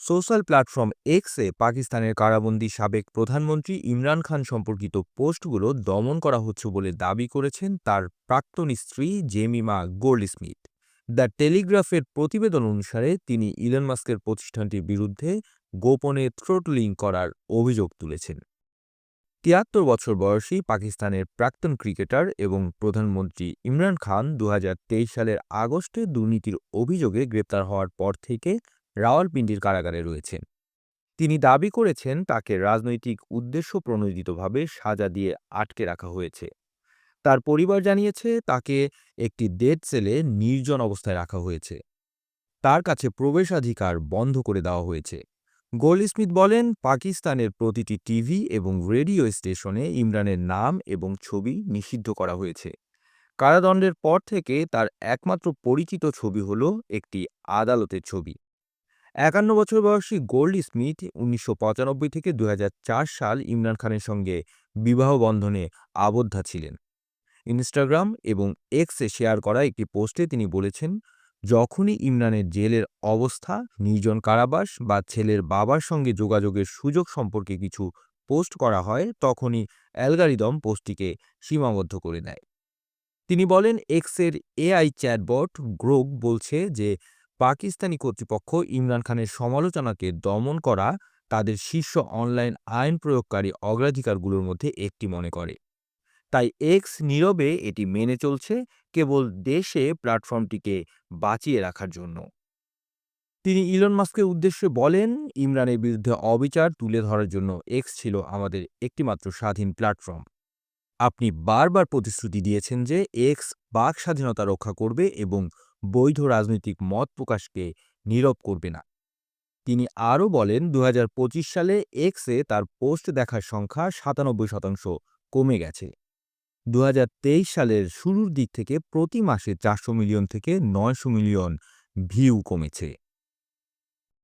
Social platform এক্সে পাকিস্তানের কারাবন্দী সাবেক প্রধানমন্ত্রী ইমরান খান সম্পর্কিত পোস্টগুলো দমন করা হচ্ছে বলে দাবি করেছেন তার প্রাক্তন স্ত্রী জেমিমা গোল্ডস্মিথ। দ্য টেলিগ্রাফের প্রতিবেদন অনুসারে তিনি ইলন মাস্কের প্রতিষ্ঠানটির বিরুদ্ধে গোপনে থ্রোটলিং করার অভিযোগ তুলেছেন। তিয়াত্তর বছর বয়সী পাকিস্তানের প্রাক্তন ক্রিকেটার এবং প্রধানমন্ত্রী ইমরান খান দু হাজার তেইশ সালের আগস্টে দুর্নীতির অভিযোগে গ্রেপ্তার হওয়ার পর থেকে রাওয়ালপিন্ডির কারাগারে রয়েছেন তিনি দাবি করেছেন, তাকে রাজনৈতিক উদ্দেশ্য প্রণোদিতভাবে সাজা দিয়ে আটকে রাখা হয়েছে। তার পরিবার জানিয়েছে, তাকে একটি ডেড সেলে নির্জন অবস্থায় রাখা হয়েছে। তার কাছে প্রবেশাধিকার বন্ধ করে দেওয়া হয়েছে। গোল্ডস্মিথ বলেন, পাকিস্তানের প্রতিটি টিভি এবং রেডিও স্টেশনে ইমরানের নাম এবং ছবি নিষিদ্ধ করা হয়েছে। কারাদণ্ডের পর থেকে তার একমাত্র পরিচিত ছবি হল একটি আদালতের ছবি। একান্ন বছর বয়সী গোল্ড স্মিথ উনিশশো থেকে দুহাজার চার সাল ইমরান খানের সঙ্গে বিবাহ বন্ধনে আবদ্ধা ছিলেন। ইনস্টাগ্রাম এবং এক্সে শেয়ার করা একটি পোস্টে তিনি বলেছেন, যখনই ইমরানের জেলের অবস্থা, নির্জন কারাবাস বা ছেলের বাবার সঙ্গে যোগাযোগের সুযোগ সম্পর্কে কিছু পোস্ট করা হয়, তখনই অ্যালগারিদম পোস্টটিকে সীমাবদ্ধ করে দেয় তিনি বলেন, এক্সের এআই চ্যাটবট গ্রোক বলছে যে পাকিস্তানি কর্তৃপক্ষ ইমরান খানের সমালোচনাকে দমন করা তাদের শীর্ষ অনলাইন আইন প্রয়োগকারী অগ্রাধিকারগুলোর মধ্যে একটি মনে করে। তাই এক্স নীরবে এটি মেনে চলছে কেবল দেশে প্ল্যাটফর্মটিকে বাঁচিয়ে রাখার জন্য। তিনি ইলন মাস্কের উদ্দেশ্যে বলেন, ইমরানের বিরুদ্ধে অবিচার তুলে ধরার জন্য এক্স ছিল আমাদের একটিমাত্র স্বাধীন প্ল্যাটফর্ম। আপনি বারবার প্রতিশ্রুতি দিয়েছেন যে এক্স বাক স্বাধীনতা রক্ষা করবে এবং বৈধ রাজনৈতিক মত প্রকাশকে নীরব করবে না। তিনি আরও বলেন দু হাজার পঁচিশ সালে এক্সে তার পোস্ট দেখার সংখ্যা সাতানব্বই শতাংশ কমে গেছে। দু হাজার তেইশ সালের শুরুর দিক থেকে প্রতি মাসে চারশো মিলিয়ন থেকে নয়শো মিলিয়ন ভিউ কমেছে।